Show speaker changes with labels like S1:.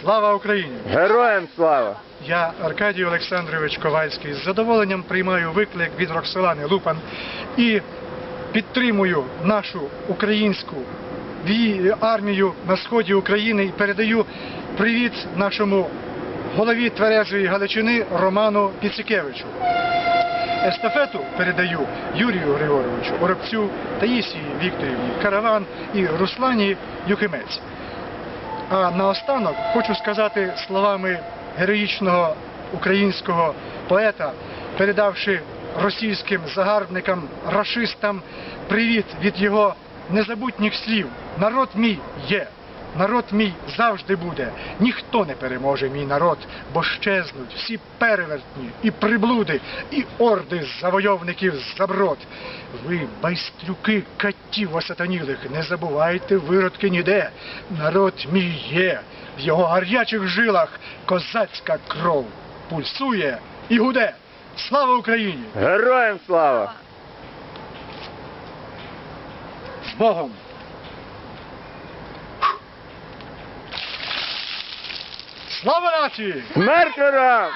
S1: Слава Україні!
S2: Героям слава!
S1: Я Аркадій Олександрович Ковальський з задоволенням приймаю виклик від Роксолани Лупан і підтримую нашу українську армію на сході України і передаю привіт нашому голові Тверезої Галичини Роману Піцикевичу. Естафету передаю Юрію Григоровичу Оробцю, Таїсії Вікторівні Караван і Руслані Юхимець. А наостанок хочу сказати словами героїчного українського поета, передавши російським загарбникам, рашистам привіт від його незабутніх слів. Народ мій є. Народ мій завжди буде. Ніхто не переможе мій народ, бо щезнуть всі перевертні і приблуди, і орди завойовників заброд. Ви, байстрюки катів осатанілих, не забувайте виродки ніде. Народ мій є, в його гарячих жилах козацька кров пульсує і гуде. Слава Україні!
S2: Героям слава!
S1: З Богом! Слава нації!
S2: Ворогам!